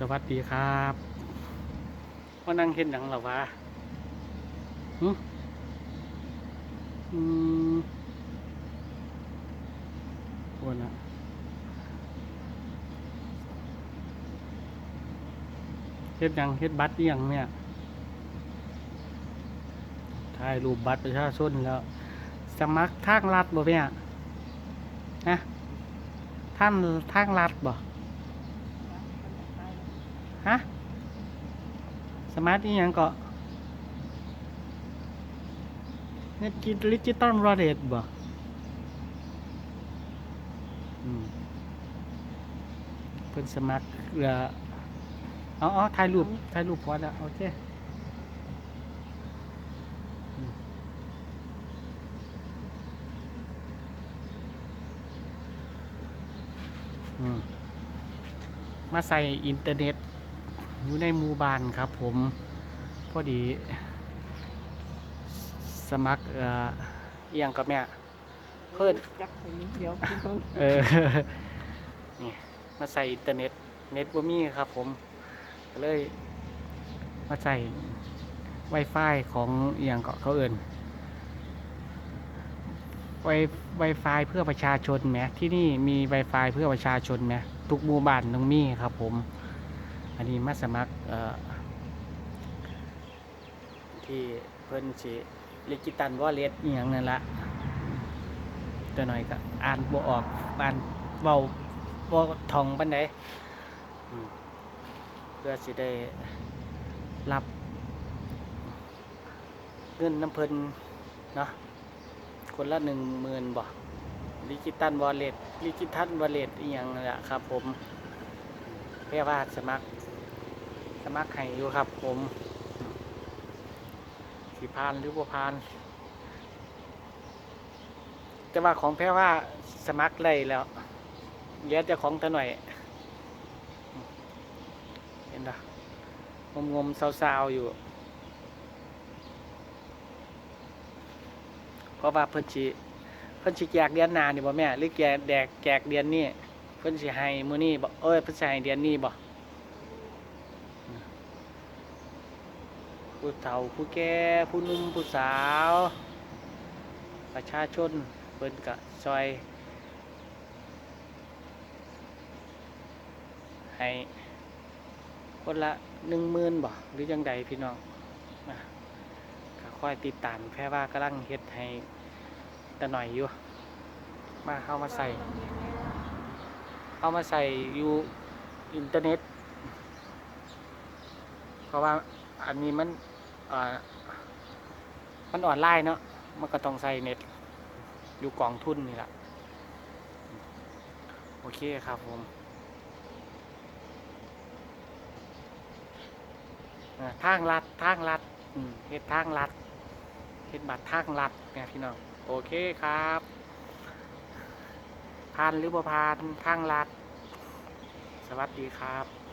สวัสดีครับว่านั่งเห็นหนังหรอวะหึอืมวนอะเฮ็ดยังเฮ็ดบัตรยังเนี่ยถ่ายรูปบัตรประชาชนแล้ว สมัครทางรัฐบ่เนี่ยนะท่านทางรัฐบ่ ฮะ สมาร์ทนี่ยังเกาะเนี่ยจิตลิจิตอลวอลเล็ตบ่เพิ่นสมัครเรือเอาเอาถ่ายรูปถ่ายรูปพอแล้วโอเคมอืมมาใส่อินเทอร์เน็ต อยู่ในหมู่บ้านครับผม พอดี สมัครเอ่อเอียงกับแม่เพิ่นจักไปนิดเดียวคุณต้องเออนี่มาใส่อินเทอร์เน็ตเน็ตบ่มีครับผมก็เลย มาใส่ Wi-Fi ของเอียงเกาะเขาเอินไว Wi-Fi เพื่อประชาชนไหมที่นี่มี Wi-Fi เพื่อประชาชนไหมทุกหมู่บ้านต้องมีครับผม อันนี้มาสมัครที่เพิ่นสิลิกิตันวอลเล็ตอหย่างนั่นละตัวหน่อยก็อ่านบ่ออกอ่านเบาบ่ท่องปานใดเพื่อสิได้รับเงินน้ำเพิ่นเนาะคนละหนึ่งหมื่นบ่ลิกิตันวอลเล็ตลิกิตันวอลเล็ตอีหยังนั่นละครับผมแค่ว่าสมัคร สมัครให้อยู่ครับ ผมสีพานหรือบัวพาน แต่ว่าของแพ้ว่าสมัครได้แล้วเหลือแต่ของตะหน่อย เห็นปะงมงมๆเศร้าๆอยู่เพราะว่าเพิ่นสิเพิ่นสิแจกเดือนหน้านี่บ่แม่ หรือแจกแดกแจกเดือนนี้เพิ่นสิให้มื้อนี้บ่เอ้ยเพิ่นสิให้เดือนนี้บ่ ผู้เฒ่าผู้แก่ผู้นุ่มผู้สาว ประชาชนเพิ่นกะซอย ให้คนละหนึ่งหมื่นบ่หรือยังใดพี่น้องก็ค่อยติดตามแค่ว่ากำลังเฮ็ดให้ตะหน่อยอยู่มาเข้ามาใส่เข้ามาใส่อยู่อินเทอร์เน็ต เพราะว่าอันนี้มัน มันออนไลน์เนาะมันก็ต้องใส่เน็ต อยู่กองทุนนี่แหละโอเคครับผมทางลัดทางลัดเฮ็ดทางลัดเฮ็ดบัตรทางลัดเนี่ยพี่น้องโอเคครับผ่านหรือบ่ผ่านทางลัด สวัสดีครับ